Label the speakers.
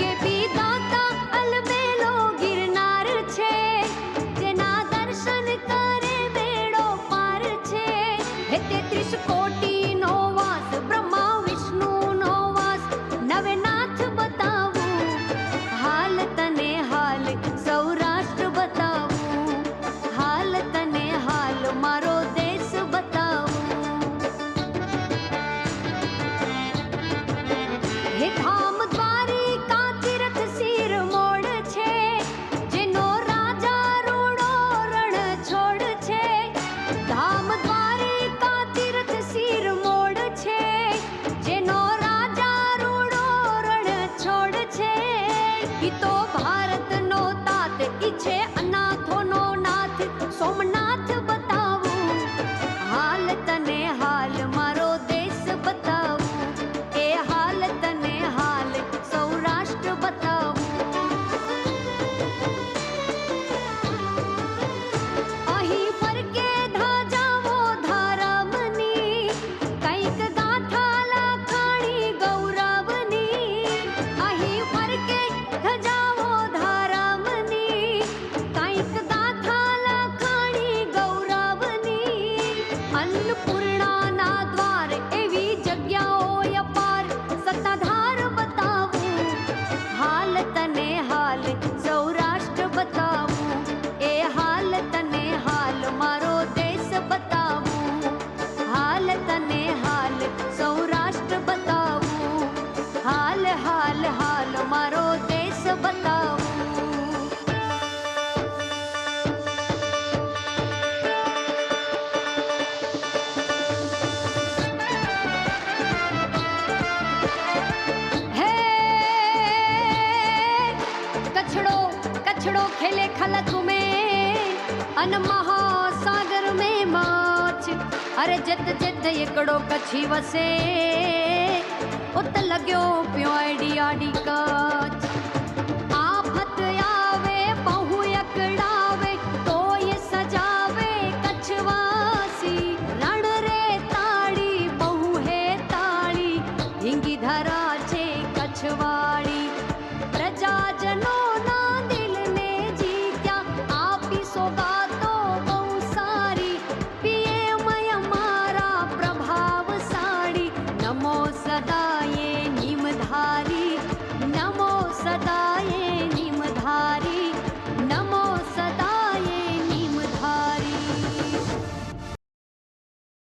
Speaker 1: के पी सोमनाथ बताओ हाल तने हाल मारो देश बताओ ए हाल तने हाल सौराष्ट्र बताओ अही पर के धा जावो धारा मनी कैक गाथाला खाणी गौरावनी। अही पर के धा जावो धारा मनी कैक હાલ હાલ હાલ મારો દેશ બતાવું હે कछड़ो कछड़ो खेले खलक में अन महासागर में माछ अरे जित जित एकड़ो कछी वसे ਉਤ ਲਗਿਓ ਪਿਓ ਆਈਡੀ ਆਡੀ ਕਾ सदा ये निमधारी।